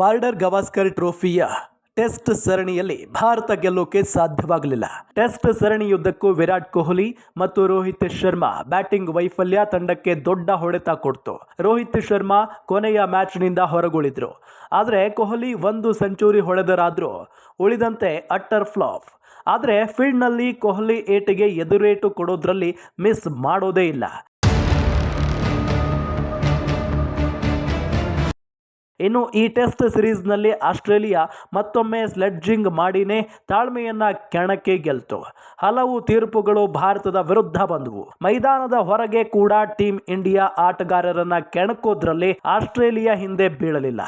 Border Gavaskar ಟ್ರೋಫಿಯ test ಸರಣಿಯಲ್ಲಿ ಭಾರತ ಗೆಲ್ಲೋಕೆ ಸಾಧ್ಯವಾಗಲಿಲ್ಲ. Test ಸರಣಿಯುದ್ದಕ್ಕೂ Virat Kohli ಮತ್ತು ರೋಹಿತ್ ಶರ್ಮಾ ಬ್ಯಾಟಿಂಗ್ ವೈಫಲ್ಯ ತಂಡಕ್ಕೆ ದೊಡ್ಡ ಹೊಡೆತ ಕೊಡ್ತು. ರೋಹಿತ್ ಶರ್ಮಾ ಕೊನೆಯ ಮ್ಯಾಚ್ನಿಂದ ಹೊರಗುಳಿದ್ರು. ಆದರೆ ಕೊಹ್ಲಿ ಒಂದು ಸೆಂಚುರಿ ಹೊಡೆದರಾದರೂ ಉಳಿದಂತೆ ಅಟ್ಟರ್ ಫ್ಲಾಫ್ ಆದರೆ ಫೀಲ್ಡ್ನಲ್ಲಿ ಕೊಹ್ಲಿ ಏಟಿಗೆ ಎದುರೇಟು ಕೊಡೋದ್ರಲ್ಲಿ ಮಿಸ್ ಮಾಡೋದೇ ಇಲ್ಲ. ಇನ್ನು ಈ ಟೆಸ್ಟ್ ಸಿರೀಸ್ನಲ್ಲಿ ಆಸ್ಟ್ರೇಲಿಯಾ ಮತ್ತೊಮ್ಮೆ ಸ್ಲೆಡ್ಜಿಂಗ್ ಮಾಡಿನೇ ತಾಳ್ಮೆಯನ್ನು ಕೆಣಕ್ಕೆ ಗೆಲ್ತು. ಹಲವು ತೀರ್ಪುಗಳು ಭಾರತದ ವಿರುದ್ಧ ಬಂದವು. ಮೈದಾನದ ಹೊರಗೆ ಕೂಡ ಟೀಮ್ ಇಂಡಿಯಾ ಆಟಗಾರರನ್ನ ಕೆಣಕೋದ್ರಲ್ಲಿ ಆಸ್ಟ್ರೇಲಿಯಾ ಹಿಂದೆ ಬೀಳಲಿಲ್ಲ.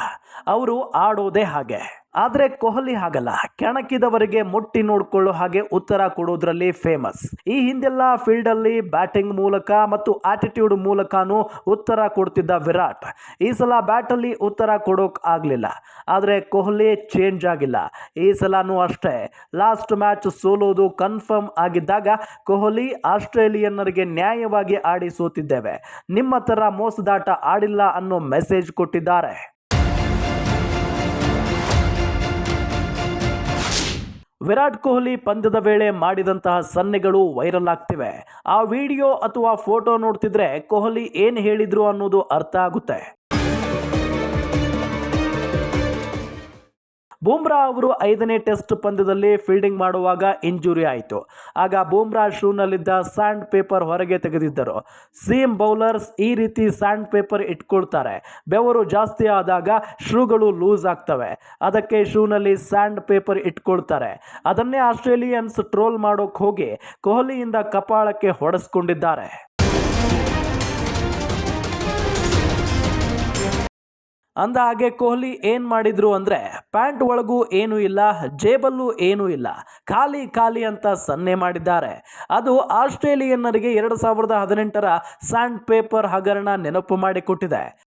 ಅವರು ಆಡೋದೇ ಹಾಗೆ. ಆದರೆ ಕೊಹ್ಲಿ ಹಾಗಲ್ಲ. ಕೆಣಕಿದವರಿಗೆ ಮುಟ್ಟಿ ನೋಡಿಕೊಳ್ಳೋ ಹಾಗೆ ಉತ್ತರ ಕೊಡೋದ್ರಲ್ಲಿ ಫೇಮಸ್ ಈ ಹಿಂದೆಲ್ಲ ಫೀಲ್ಡ್ ಅಲ್ಲಿ ಬ್ಯಾಟಿಂಗ್ ಮೂಲಕ ಮತ್ತು ಆಟಿಟ್ಯೂಡ್ ಮೂಲಕನೂ ಉತ್ತರ ಕೊಡ್ತಿದ್ದ ವಿರಾಟ್. ಈ ಸಲ ಬ್ಯಾಟಲ್ಲಿ ಉತ್ತರ ಕೊಡೋಕೆ ಆಗಲಿಲ್ಲ. ಆದರೆ ಕೊಹ್ಲಿ ಚೇಂಜ್ ಆಗಿಲ್ಲ. ಈ ಸಲನೂ ಅಷ್ಟೇ. ಲಾಸ್ಟ್ ಮ್ಯಾಚ್ ಸೋಲೋದು ಕನ್ಫರ್ಮ್ ಆಗಿದ್ದಾಗ ಕೊಹ್ಲಿ ಆಸ್ಟ್ರೇಲಿಯನ್ನರಿಗೆ ನ್ಯಾಯವಾಗಿ ಆಡಿ ಸೋತಿದ್ದೇವೆ ನಿಮ್ಮ ಥರ ಮೋಸದಾಟ ಆಡಿಲ್ಲ ಅನ್ನೋ ಮೆಸೇಜ್ ಕೊಟ್ಟಿದ್ದಾರೆ. ವಿರಾಟ್ ಕೊಹ್ಲಿ ಪಂದ್ಯದ ವೇಳೆ ಮಾಡಿದಂತಹ ಸನ್ನೆಗಳು ವೈರಲ್ ಆಗ್ತಿವೆ. ಆ ವಿಡಿಯೋ ಅಥವಾ ಫೋಟೋ ನೋಡ್ತಿದ್ರೆ ಕೊಹ್ಲಿ ಏನು ಹೇಳಿದ್ರು ಅನ್ನೋದು ಅರ್ಥ ಆಗುತ್ತೆ. ಬೂಮ್ರಾ ಅವರು ಐದನೇ ಟೆಸ್ಟ್ ಪಂದ್ಯದಲ್ಲಿ ಫೀಲ್ಡಿಂಗ್ ಮಾಡುವಾಗ ಇಂಜುರಿ ಆಯಿತು. ಆಗ ಬೂಮ್ರಾ ಶೂನಲ್ಲಿದ್ದ ಸ್ಯಾಂಡ್ ಪೇಪರ್ ಹೊರಗೆ ತೆಗೆದಿದ್ದರು. ಸೇಮ್ ಬೌಲರ್ಸ್ ಈ ರೀತಿ ಸ್ಯಾಂಡ್ ಪೇಪರ್ ಇಟ್ಕೊಳ್ತಾರೆ. ಬೆವರು ಜಾಸ್ತಿ ಆದಾಗ ಶೂಗಳು ಲೂಸ್ ಆಗ್ತವೆ. ಅದಕ್ಕೆ ಶೂನಲ್ಲಿ ಸ್ಯಾಂಡ್ ಪೇಪರ್ ಇಟ್ಕೊಳ್ತಾರೆ. ಅದನ್ನೇ ಆಸ್ಟ್ರೇಲಿಯನ್ಸ್ ಟ್ರೋಲ್ ಮಾಡೋಕ್ ಹೋಗಿ ಕೊಹ್ಲಿಯಿಂದ ಕಪಾಳಕ್ಕೆ ಹೊಡೆಸ್ಕೊಂಡಿದ್ದಾರೆ. ಅಂದ ಹಾಗೆ ಕೊಹ್ಲಿ ಏನು ಮಾಡಿದ್ರು ಅಂದ್ರೆ, ಪ್ಯಾಂಟ್ ಒಳಗೂ ಏನೂ ಇಲ್ಲ, ಜೇಬಲ್ಲೂ ಏನೂ ಇಲ್ಲ, ಖಾಲಿ ಖಾಲಿ ಅಂತ ಸನ್ನೆ ಮಾಡಿದ್ದಾರೆ. ಅದು ಆಸ್ಟ್ರೇಲಿಯನ್ನರಿಗೆ ಎರಡು ಸಾವಿರದ ಹದಿನೆಂಟರ ಸ್ಯಾಂಡ್ ಪೇಪರ್ ಹಗರಣ ನೆನಪು ಮಾಡಿಕೊಟ್ಟಿದೆ.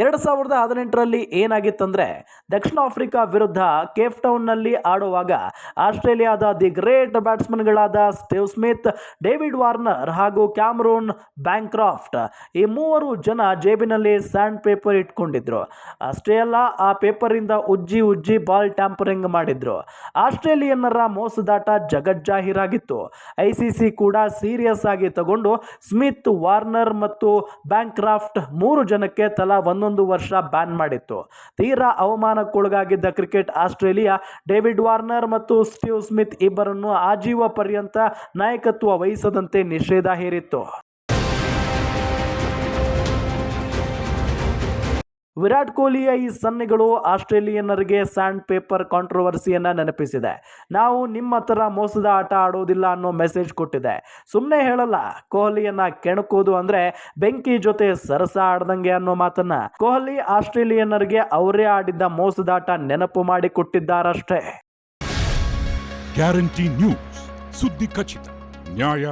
ಎರಡು ಸಾವಿರದ ಹದಿನೆಂಟರಲ್ಲಿ ಏನಾಗಿತ್ತಂದರೆ ದಕ್ಷಿಣ ಆಫ್ರಿಕಾ ವಿರುದ್ಧ ಕೇಪ್ ಟೌನ್ನಲ್ಲಿ ಆಡುವಾಗ ಆಸ್ಟ್ರೇಲಿಯಾದ ದಿ ಗ್ರೇಟ್ ಬ್ಯಾಟ್ಸ್ಮನ್ಗಳಾದ ಸ್ಟೀವ್ ಸ್ಮಿತ್, ಡೇವಿಡ್ ವಾರ್ನರ್ ಹಾಗೂ ಕ್ಯಾಮ್ರೂನ್ ಬ್ಯಾಂಕ್ರಾಫ್ಟ್ ಈ ಮೂವರು ಜನ ಜೇಬಿನಲ್ಲಿ ಸ್ಯಾಂಡ್ ಪೇಪರ್ ಇಟ್ಕೊಂಡಿದ್ರು. ಅಷ್ಟೇ ಅಲ್ಲ, ಆ ಪೇಪರಿಂದ ಉಜ್ಜಿ ಉಜ್ಜಿ ಬಾಲ್ ಟ್ಯಾಂಪರಿಂಗ್ ಮಾಡಿದ್ರು. ಆಸ್ಟ್ರೇಲಿಯನ್ನರ ಮೋಸದಾಟ ಜಗಜ್ಜಾಹೀರಾಗಿತ್ತು. ಐ ಸಿ ಸಿ ಕೂಡ ಸೀರಿಯಸ್ ಆಗಿ ತಗೊಂಡು ಸ್ಮಿತ್, ವಾರ್ನರ್ ಮತ್ತು ಬ್ಯಾಂಕ್ರಾಫ್ಟ್ ಮೂರು ಜನಕ್ಕೆ ತಲಾ ಒಂದೊಂದು ವರ್ಷ ಬ್ಯಾನ್ ಮಾಡಿತ್ತು. ತೀರಾ ಅವಮಾನಕ್ಕೊಳಗಾಗಿದ್ದ ಕ್ರಿಕೆಟ್ ಆಸ್ಟ್ರೇಲಿಯಾ ಡೇವಿಡ್ ವಾರ್ನರ್ ಮತ್ತು ಸ್ಟೀವ್ ಸ್ಮಿತ್ ಇಬ್ಬರನ್ನು ಆಜೀವ ಪರ್ಯಂತ ನಾಯಕತ್ವ ವಹಿಸದಂತೆ ನಿಷೇಧ ಹೇರಿತ್ತು. ವಿರಾಟ್ ಕೊಹ್ಲಿಯ ಈ ಸನ್ನೆಗಳು ಆಸ್ಟ್ರೇಲಿಯನ್ನರಿಗೆ ಸ್ಯಾಂಡ್ ಪೇಪರ್ ಕಾಂಟ್ರವರ್ಸಿಯನ್ನು ನೆನಪಿಸಿದೆ. ನಾವು ನಿಮ್ಮ ಹತ್ರ ಮೋಸದ ಆಟ ಆಡೋದಿಲ್ಲ ಅನ್ನೋ ಮೆಸೇಜ್ ಕೊಟ್ಟಿದೆ. ಸುಮ್ಮನೆ ಹೇಳಲ್ಲ, ಕೊಹ್ಲಿಯನ್ನ ಕೆಣಕೋದು ಅಂದರೆ ಬೆಂಕಿ ಜೊತೆ ಸರಸ ಆಡ್ದಂಗೆ ಅನ್ನೋ ಮಾತನ್ನ. ಕೊಹ್ಲಿ ಆಸ್ಟ್ರೇಲಿಯನ್ನರಿಗೆ ಅವರೇ ಆಡಿದ್ದ ಮೋಸದಾಟ ನೆನಪು ಮಾಡಿ ಕೊಟ್ಟಿದ್ದಾರಷ್ಟೇ. ಗ್ಯಾರಂಟಿ ನ್ಯೂಸ್, ಸುದ್ದಿ ಖಚಿತ, ನ್ಯಾಯ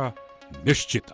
ನಿಶ್ಚಿತ.